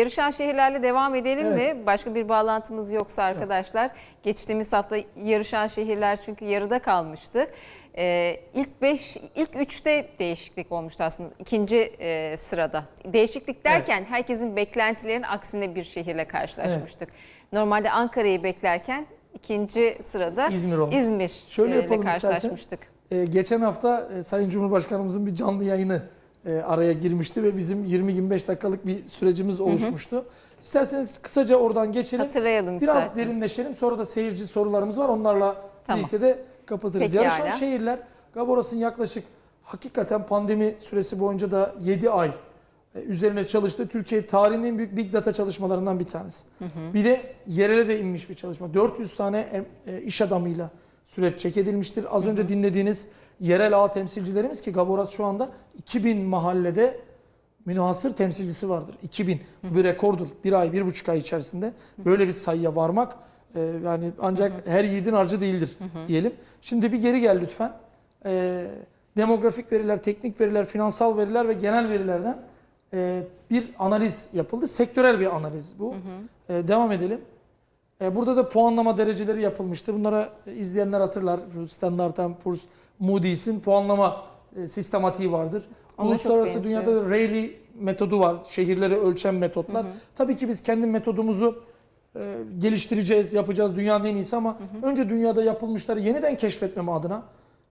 Yarışan şehirlerle devam edelim Evet. mi? Başka bir bağlantımız yoksa arkadaşlar. Geçtiğimiz hafta yarışan şehirler çünkü yarıda kalmıştı. Ee, ilk 5, ilk 3'te değişiklik olmuştu aslında. İkinci e, sırada. Değişiklik derken herkesin beklentilerinin aksine bir şehirle karşılaşmıştık. Normalde Ankara'yı beklerken ikinci sırada İzmir oldu. İzmir Şöyle e, yapalım isterseniz. karşılaşmıştık. Ee, geçen hafta e, Sayın Cumhurbaşkanımızın bir canlı yayını e, araya girmişti ve bizim 20-25 dakikalık bir sürecimiz oluşmuştu. İsterseniz kısaca oradan geçelim. Hatırlayalım Biraz isterseniz. derinleşelim. Sonra da seyirci sorularımız var. Onlarla Tamam. birlikte de kapatırız. Peki, Yarışan hala. şehirler Gaboras'ın yaklaşık hakikaten pandemi süresi boyunca da 7 ay e, üzerine çalıştı. Türkiye tarihinin en büyük big data çalışmalarından bir tanesi. Bir de yerele de inmiş bir çalışma. 400 tane e, iş adamıyla süreç çek edilmiştir. Az önce dinlediğiniz yerel ağ temsilcilerimiz ki Gaboras şu anda 2000 mahallede münhasır temsilcisi vardır. 2000 bu bir rekordur. Bir ay, bir buçuk ay içerisinde böyle bir sayıya varmak e, yani ancak her yiğidin harcı değildir diyelim. Şimdi bir geri gel lütfen. E, demografik veriler, teknik veriler, finansal veriler ve genel verilerden e, bir analiz yapıldı. Sektörel bir analiz bu. E, devam edelim. E, burada da puanlama dereceleri yapılmıştı. Bunlara e, izleyenler hatırlar. Standard Poor's, Moody's'in puanlama e, sistematiği vardır. Ona Uluslararası dünyada da Rayleigh metodu var. Şehirleri ölçen metotlar. Tabii ki biz kendi metodumuzu e, geliştireceğiz, yapacağız dünyanın en iyisi ama önce dünyada yapılmışları yeniden keşfetmeme adına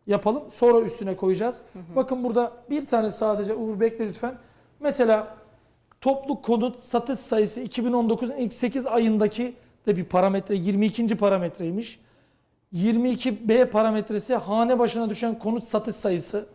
yapalım. Sonra üstüne koyacağız. Bakın burada bir tane sadece Uğur bekle lütfen. Mesela toplu konut satış sayısı 2019'un ilk 8 ayındaki de bir parametre 22. parametreymiş. 22B parametresi hane başına düşen konut satış sayısı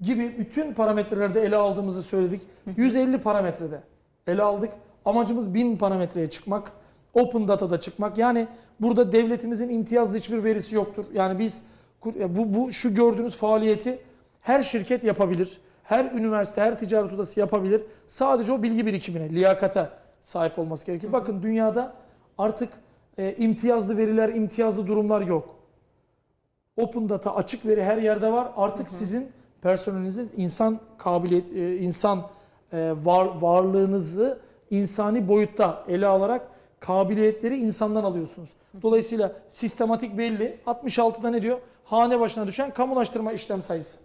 gibi bütün parametrelerde ele aldığımızı söyledik. 150 parametrede ele aldık. Amacımız 1000 parametreye çıkmak. Open Data'da çıkmak. Yani burada devletimizin imtiyazlı hiçbir verisi yoktur. Yani biz bu, bu şu gördüğünüz faaliyeti her şirket yapabilir. Her üniversite, her ticaret odası yapabilir. Sadece o bilgi birikimine, liyakata sahip olması gerekir. Bakın dünyada artık e, imtiyazlı veriler, imtiyazlı durumlar yok. Open data, açık veri her yerde var. Artık sizin personeliniz, insan kabiliyet, e, insan e, var, varlığınızı insani boyutta ele alarak kabiliyetleri insandan alıyorsunuz. Dolayısıyla sistematik belli. 66'da ne diyor? Hane başına düşen kamulaştırma işlem sayısı.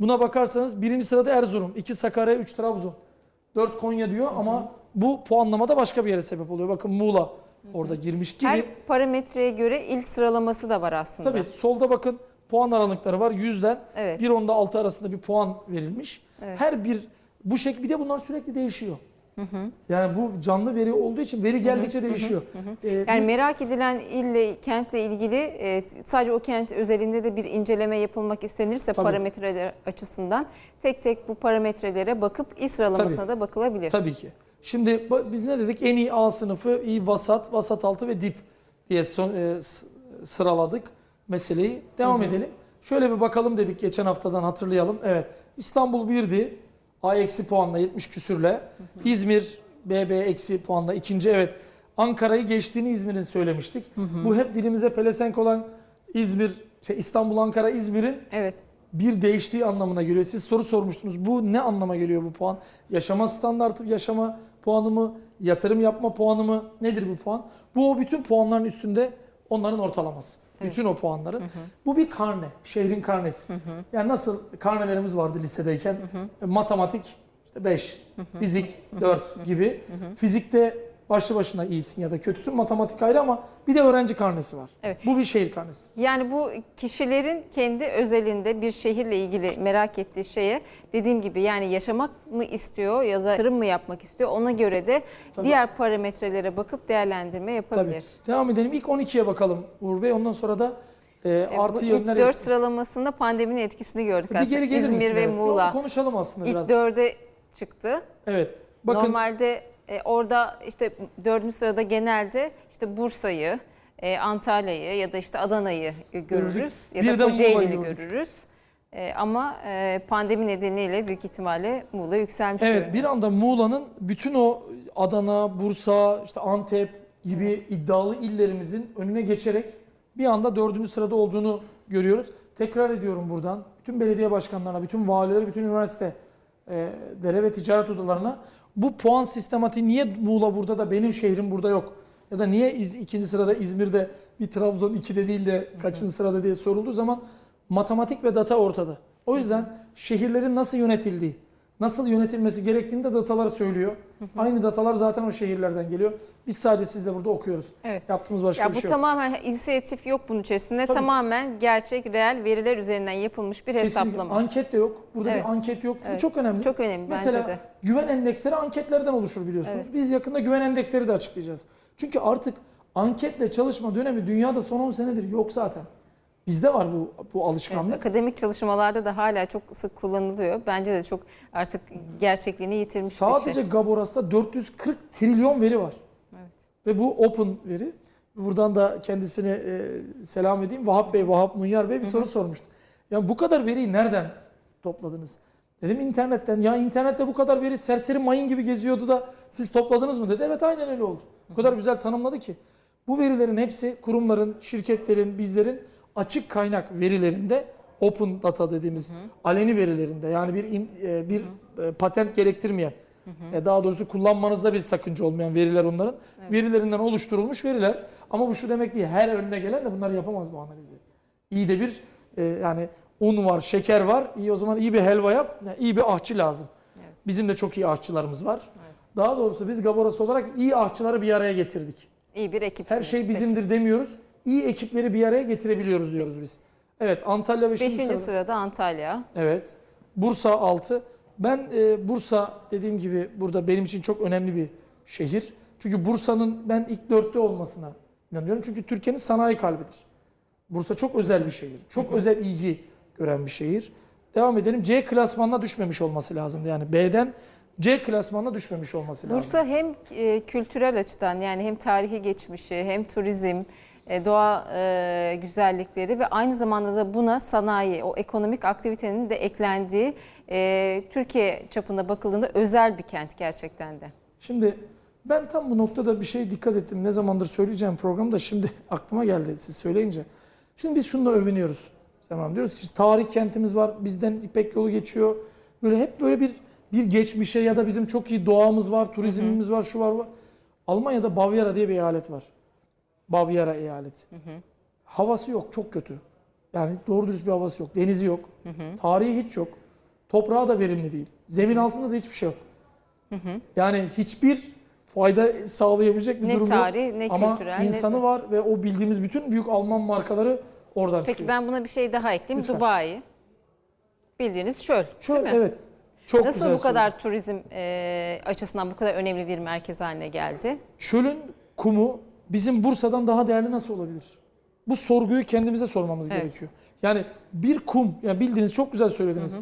Buna bakarsanız birinci sırada Erzurum, iki Sakarya, üç Trabzon, dört Konya diyor ama bu puanlamada başka bir yere sebep oluyor. Bakın Muğla orada girmiş gibi. Her parametreye göre il sıralaması da var aslında. Tabii solda bakın puan aralıkları var. Yüzden Evet. 1 onda 6 arasında bir puan verilmiş. Evet. Her bir bu şekilde bir de bunlar sürekli değişiyor. Yani bu canlı veri olduğu için veri geldikçe değişiyor. Ee, Yani bir- merak edilen ille, kentle ilgili e, sadece o kent özelinde de bir inceleme yapılmak istenirse Tabii. parametreler açısından tek tek bu parametrelere bakıp il sıralamasına Tabii. da bakılabilir. Tabii ki. Şimdi biz ne dedik? En iyi A sınıfı, iyi vasat, vasat altı ve dip diye e, sıraladık meseleyi. Devam edelim. Şöyle bir bakalım dedik geçen haftadan hatırlayalım. Evet. İstanbul 1'di. A eksi puanla 70 küsürle. İzmir BB eksi puanla ikinci. Evet. Ankara'yı geçtiğini İzmir'in söylemiştik. Bu hep dilimize pelesenk olan İzmir, şey İstanbul, Ankara, İzmir'in Evet. bir değiştiği anlamına geliyor. Siz soru sormuştunuz. Bu ne anlama geliyor bu puan? Yaşama standartı, yaşama puanı mı? Yatırım yapma puanı mı? Nedir bu puan? Bu o bütün puanların üstünde onların ortalaması. Bütün o puanların. Bu bir karne. Şehrin karnesi. Yani nasıl karnelerimiz vardı lisedeyken? E, Matematik işte 5, fizik 4 gibi. Fizikte başlı başına iyisin ya da kötüsün. Matematik ayrı ama bir de öğrenci karnesi var. Evet. Bu bir şehir karnesi. Yani bu kişilerin kendi özelinde bir şehirle ilgili merak ettiği şeye dediğim gibi yani yaşamak mı istiyor ya da yatırım mı yapmak istiyor ona göre de Tabii. diğer parametrelere bakıp değerlendirme Tabii. yapabilir. Devam edelim. İlk 12'ye bakalım Uğur Bey. Ondan sonra da e, E, artı yönler... ilk dört sıralamasında pandeminin etkisini gördük bir aslında. geri gelir misin? İzmir ve Evet. Muğla Onu konuşalım aslında ilk biraz. dörde çıktı. Evet. Bakın Normalde e, orada işte dördüncü sırada genelde işte Bursa'yı, e, Antalya'yı ya da işte Adana'yı e, görürüz ya Bir da Kocaeli'ni gördük. görürüz. E, ama e, pandemi nedeniyle büyük ihtimalle Muğla yükselmiş. evet durumda. bir anda Muğla'nın bütün o Adana, Bursa, işte Antep gibi iddialı illerimizin önüne geçerek bir anda dördüncü sırada olduğunu görüyoruz. Tekrar ediyorum buradan. Bütün belediye başkanlarına, bütün valilere, bütün üniversitelere ve ticaret odalarına Bu puan sistematiği niye Muğla burada da benim şehrim burada yok? Ya da niye İz, ikinci sırada İzmir'de bir Trabzon 2'de değil de kaçıncı sırada diye sorulduğu zaman matematik ve data ortada. O yüzden şehirlerin nasıl yönetildiği, nasıl yönetilmesi gerektiğini de datalar söylüyor. Aynı datalar zaten o şehirlerden geliyor. Biz sadece sizle burada okuyoruz. Evet. Yaptığımız başka Ya bir bu şey yok. tamamen inisiyatif yok bunun içerisinde. Tabii. Tamamen gerçek, reel veriler üzerinden yapılmış bir Kesinlikle. hesaplama. Anket de yok. Burada Evet. bir anket yok. Bu Evet. çok önemli. Çok önemli Mesela bence de. güven endeksleri anketlerden oluşur biliyorsunuz. Evet. Biz yakında güven endeksleri de açıklayacağız. Çünkü artık anketle çalışma dönemi dünyada son 10 senedir yok zaten. Bizde var bu bu Evet, alışkanlık. akademik çalışmalarda da hala çok sık kullanılıyor. Bence de çok artık gerçekliğini yitirmiş Sadece bir şey. Gaboras'ta 440 trilyon veri var. Evet. Ve bu open veri. Buradan da kendisine e, selam edeyim. Vahap Bey, Vahap Munyar Bey bir soru sormuştu. Ya bu kadar veriyi nereden topladınız? Dedim internetten. Ya internette bu kadar veri serseri mayın gibi geziyordu da siz topladınız mı dedi. Evet aynen öyle oldu. O kadar güzel tanımladı ki. Bu verilerin hepsi kurumların, şirketlerin, bizlerin açık kaynak verilerinde open data dediğimiz aleni verilerinde yani bir e, bir e, patent gerektirmeyen e, daha doğrusu kullanmanızda bir sakınca olmayan veriler onların verilerinden oluşturulmuş veriler. Ama bu şu demek değil. Her önüne gelen de bunları yapamaz bu analizi. İyi de bir yani un var, şeker var. İyi o zaman iyi bir helva yap. Yani iyi bir ahçı lazım. Evet. Bizim de çok iyi ahçılarımız var. Evet. Daha doğrusu biz Gaboras olarak iyi ahçıları bir araya getirdik. İyi bir ekipsiniz. Her şey Peki. bizimdir demiyoruz. İyi ekipleri bir araya getirebiliyoruz diyoruz biz. Evet Antalya ve şimdi Beşinci sırada- sırada Antalya. Evet. Bursa 6. Ben e, Bursa dediğim gibi burada benim için çok önemli bir şehir. Çünkü Bursa'nın ben ilk dörtte olmasına inanıyorum. Çünkü Türkiye'nin sanayi kalbidir. Bursa çok özel bir şehir. Çok özel ilgi gören bir şehir. Devam edelim. C klasmanına düşmemiş olması lazım. Yani B'den C klasmanına düşmemiş olması lazım. Bursa hem e, kültürel açıdan yani hem tarihi geçmişi hem turizm, doğa e, güzellikleri ve aynı zamanda da buna sanayi, o ekonomik aktivitenin de eklendiği e, Türkiye çapında bakıldığında özel bir kent gerçekten de. Şimdi ben tam bu noktada bir şey dikkat ettim. Ne zamandır söyleyeceğim programda şimdi aklıma geldi siz söyleyince. Şimdi biz şununla övünüyoruz. Tamam diyoruz ki işte tarih kentimiz var. Bizden İpek yolu geçiyor. Böyle hep böyle bir bir geçmişe ya da bizim çok iyi doğamız var, turizmimiz var, şu var var. Almanya'da Bavyera diye bir eyalet var. Bavyera eyaleti. Havası yok, çok kötü. Yani doğru dürüst bir havası yok. Denizi yok. Tarihi hiç yok. Toprağı da verimli değil. Zemin altında da hiçbir şey yok. Yani hiçbir fayda sağlayabilecek bir Ne durum tarih, yok. ne Ama kültürel, ne insanı de- var ve o bildiğimiz bütün büyük Alman markaları oradan Peki çıkıyor. ben buna bir şey daha ekleyeyim. Lütfen. Dubai. Bildiğiniz çöl. Şöyle değil mi? evet. Çok Nasıl bu kadar turizm e, açısından bu kadar önemli bir merkez haline geldi? Çölün kumu bizim Bursa'dan daha değerli nasıl olabilir? Bu sorguyu kendimize sormamız Evet. gerekiyor. Yani bir kum, ya bildiğiniz çok güzel söylediniz.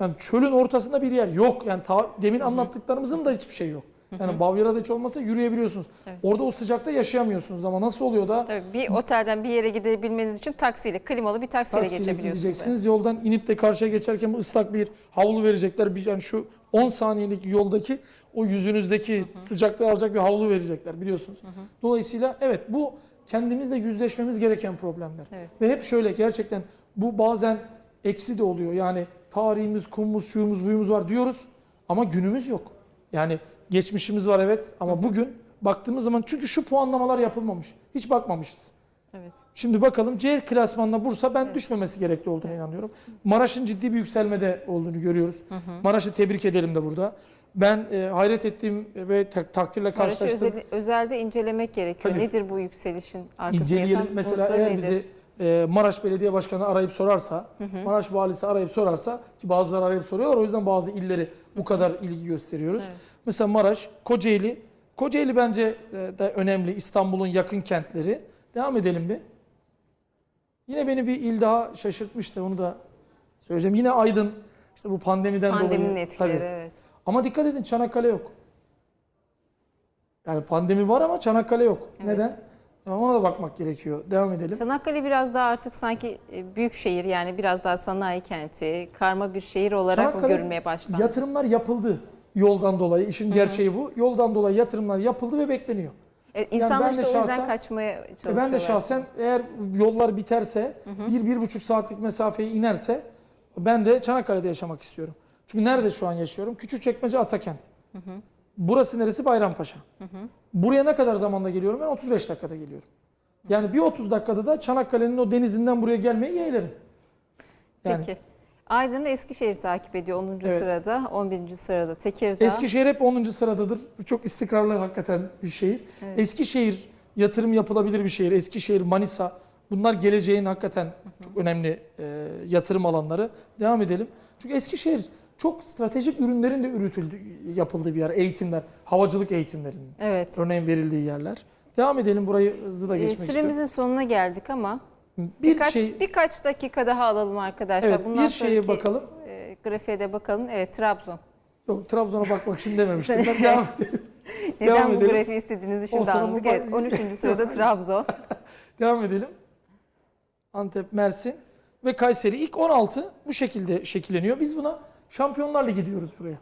Yani çölün ortasında bir yer yok. Yani ta- demin anlattıklarımızın da hiçbir şey yok. Yani Bavyera'da hiç olmasa yürüyebiliyorsunuz. Evet. Orada o sıcakta yaşayamıyorsunuz ama nasıl oluyor da Tabii bir otelden bir yere gidebilmeniz için taksiyle, klimalı bir taksiyle, Taksiyle geçebiliyorsunuz. gideceksiniz. Yoldan inip de karşıya geçerken ıslak bir havlu verecekler. Bir, yani şu 10 saniyelik yoldaki o yüzünüzdeki sıcaklığı alacak bir havlu verecekler biliyorsunuz. Dolayısıyla evet bu kendimizle yüzleşmemiz gereken problemler. Evet. Ve hep şöyle gerçekten bu bazen eksi de oluyor. Yani tarihimiz, kumumuz, şuyumuz, buyumuz var diyoruz ama günümüz yok. Yani geçmişimiz var evet ama bugün baktığımız zaman çünkü şu puanlamalar yapılmamış. Hiç bakmamışız. Evet. Şimdi bakalım C klasmanına Bursa ben düşmemesi gerekli olduğunu inanıyorum. Maraş'ın ciddi bir yükselmede olduğunu görüyoruz. Maraş'ı tebrik edelim de burada. Ben e, hayret ettiğim ve tak- takdirle Maraş'ı karşılaştım. özel, özelde incelemek gerekiyor. Tabii. Nedir bu yükselişin arkasında yatan Mesela eğer nedir? bizi e, Maraş Belediye Başkanı arayıp sorarsa, Maraş Valisi arayıp sorarsa ki bazıları arayıp soruyorlar o yüzden bazı illeri bu kadar ilgi gösteriyoruz. Evet. Mesela Maraş, Kocaeli. Kocaeli bence e, de önemli İstanbul'un yakın kentleri. Devam edelim bir. Yine beni bir il daha şaşırtmıştı onu da söyleyeceğim. Yine Aydın. İşte bu pandemiden Pandeminin dolayı. etkileri Tabii. evet. Ama dikkat edin Çanakkale yok. Yani pandemi var ama Çanakkale yok. Evet. Neden? Yani Ona da bakmak gerekiyor. Devam edelim. Çanakkale biraz daha artık sanki e, büyük şehir yani biraz daha sanayi kenti, karma bir şehir olarak Çanakkale görünmeye başlandı? Yatırımlar yapıldı yoldan dolayı. İşin gerçeği bu. Yoldan dolayı yatırımlar yapıldı ve bekleniyor. E, insanlar ben de işte o yüzden kaçmaya E çalışıyorlar. ben de şahsen eğer yollar biterse, bir, bir buçuk saatlik mesafeyi inerse ben de Çanakkale'de yaşamak istiyorum. Çünkü nerede şu an yaşıyorum? Küçükçekmece Atakent. Burası neresi? Bayrampaşa. Buraya ne kadar zamanda geliyorum? Ben 35 dakikada geliyorum. Yani bir 30 dakikada da Çanakkale'nin o denizinden buraya gelmeyi yeğlerim. Yani Peki. Aydın'ı Eskişehir takip ediyor 10. Evet. sırada, 11. sırada Tekirdağ. Eskişehir hep 10. sıradadır. Çok istikrarlı hakikaten bir şehir. Evet. Eskişehir yatırım yapılabilir bir şehir. Eskişehir, Manisa bunlar geleceğin hakikaten çok önemli e, yatırım alanları. Devam edelim. Çünkü Eskişehir çok stratejik ürünlerin de üretildi, yapıldığı bir yer. Eğitimler, havacılık eğitimlerinin Evet. örneğin verildiği yerler. Devam edelim burayı hızlı da Ee, geçmek istiyorum. süremizin sonuna geldik ama Bir birkaç, şey birkaç dakika daha alalım arkadaşlar. evet Bundan bir şeye bakalım. E, grafiğe de bakalım. Evet Trabzon. Yok Trabzon'a bakmak için dememiştim. Ben devam edelim. Neden Devam bu edelim. grafiği istediğinizi şimdi anladık. Evet 13. sırada Trabzon. Devam edelim. Antep, Mersin ve Kayseri ilk 16 bu şekilde şekilleniyor. Biz buna Şampiyonlar Ligi diyoruz buraya.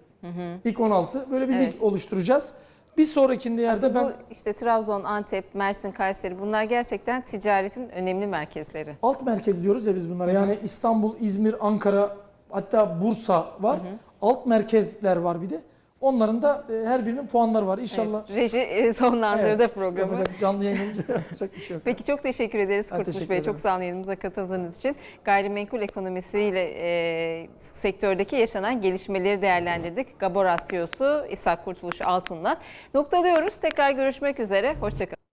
İlk 16 böyle bir Evet. lig oluşturacağız. Bir sonrakinde yerde Aslında ben bu işte Trabzon, Antep, Mersin, Kayseri bunlar gerçekten ticaretin önemli merkezleri. alt merkez diyoruz ya biz bunlara. Yani İstanbul, İzmir, Ankara hatta Bursa var. Alt merkezler var bir de. Onların da e, her birinin puanları var. İnşallah Evet, reji e, sonlandırdı Evet, programı. yapacak, canlı yayın olunca yapacak bir şey yok. Peki çok teşekkür ederiz Ben Kurtuluş teşekkür Bey. ederim. Çok sağ olun yayınımıza katıldığınız için. Gayrimenkul ekonomisiyle e, sektördeki yaşanan gelişmeleri değerlendirdik. Gabor CEO'su İshak Kurtuluş Altun'la. Noktalıyoruz. Tekrar görüşmek üzere. Hoşçakalın.